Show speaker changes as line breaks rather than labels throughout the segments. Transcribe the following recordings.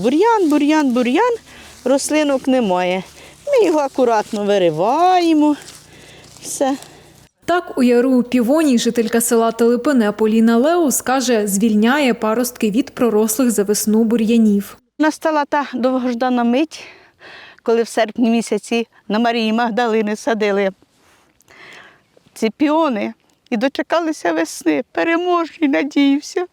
бур'ян, бур'ян, бур'ян, рослинок немає. Ми його акуратно вириваємо. Все.
Так, у яру півоній жителька села Телепине Поліна Леус каже, звільняє паростки від пророслих за весну бур'янів.
Настала та довгождана мить, коли в серпні місяці на Марії Магдалини садили ці піони і дочекалися весни. Переможний, надіюся.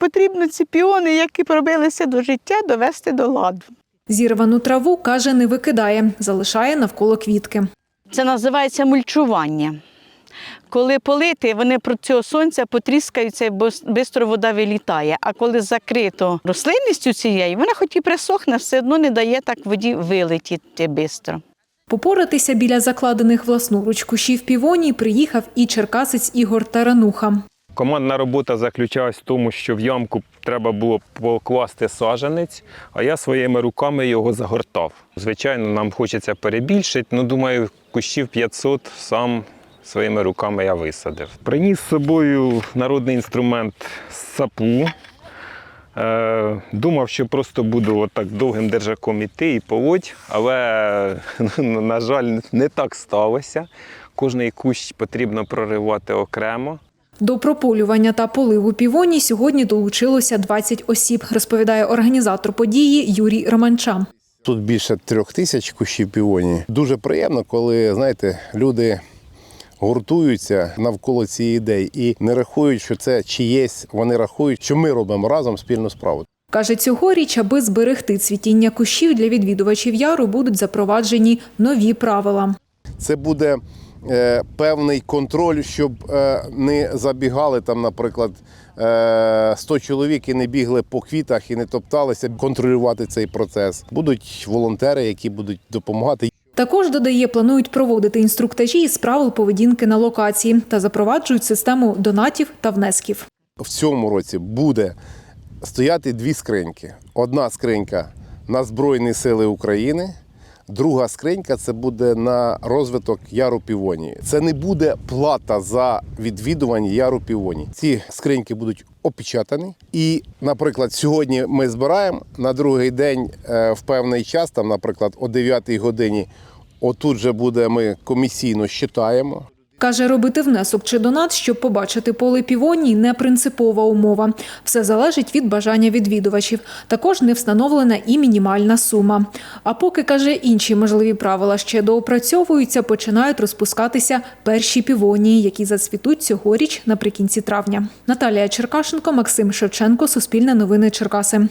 Потрібно ці піони, які пробилися до життя, довести до ладу.
Зірвану траву, каже, не викидає, залишає навколо квітки.
Це називається мульчування. Коли полити, вони про цього сонця потріскаються і швидко вода вилітає. А коли закрито рослинністю цією, вона хоч і присохне, все одно не дає так воді вилетіти швидко.
Попоратися біля закладених власноруч кущів півоній приїхав і черкасець Ігор Тарануха.
Командна робота заключалась в тому, що в ямку треба було покласти саженець, а я своїми руками його загортав. Звичайно, нам хочеться перебільшити, ну думаю, кущів 500 сам своїми руками я висадив. Приніс з собою народний інструмент сапу. Е, Думав, що просто буду отак довгим держаком іти і полоть, але, ну, на жаль, не так сталося. Кожний кущ потрібно проривати окремо.
До прополювання та поливу півоній сьогодні долучилося 20 осіб, розповідає організатор події Юрій Романча.
Тут більше трьох тисяч кущів півоні. Дуже приємно, коли знаєте, люди гуртуються навколо цієї ідеї і не рахують, що це чиєсь. Вони рахують, що ми робимо разом спільну справу.
Каже, цьогоріч, аби зберегти цвітіння кущів для відвідувачів яру, будуть запроваджені нові правила.
Це буде певний контроль, щоб е, не забігали там, наприклад, е, 100 чоловік і не бігли по квітах і не топталися контролювати цей процес. Будуть волонтери, які будуть допомагати.
Також додає, планують проводити інструктажі із правил поведінки на локації та запроваджують систему донатів та внесків.
в цьому році буде стояти дві скриньки. Одна скринька на Збройні Сили України, друга скринька це буде на розвиток яру півонії. Це не буде плата за відвідування яру півонії. Ці скриньки будуть опечатані. І, наприклад, сьогодні ми збираємо на другий день е, в певний час, там, наприклад, о 9 годині. Отут же буде ми комісійно считаємо.
Каже, робити внесок чи донат, щоб побачити поле півоній, не принципова умова. Все залежить від бажання відвідувачів. Також не встановлена і мінімальна сума. А поки каже, інші можливі правила ще доопрацьовуються, починають розпускатися перші півонії, які зацвітуть цьогоріч наприкінці травня. Наталія Черкашенко, Максим Шевченко, Суспільне новини Черкаси.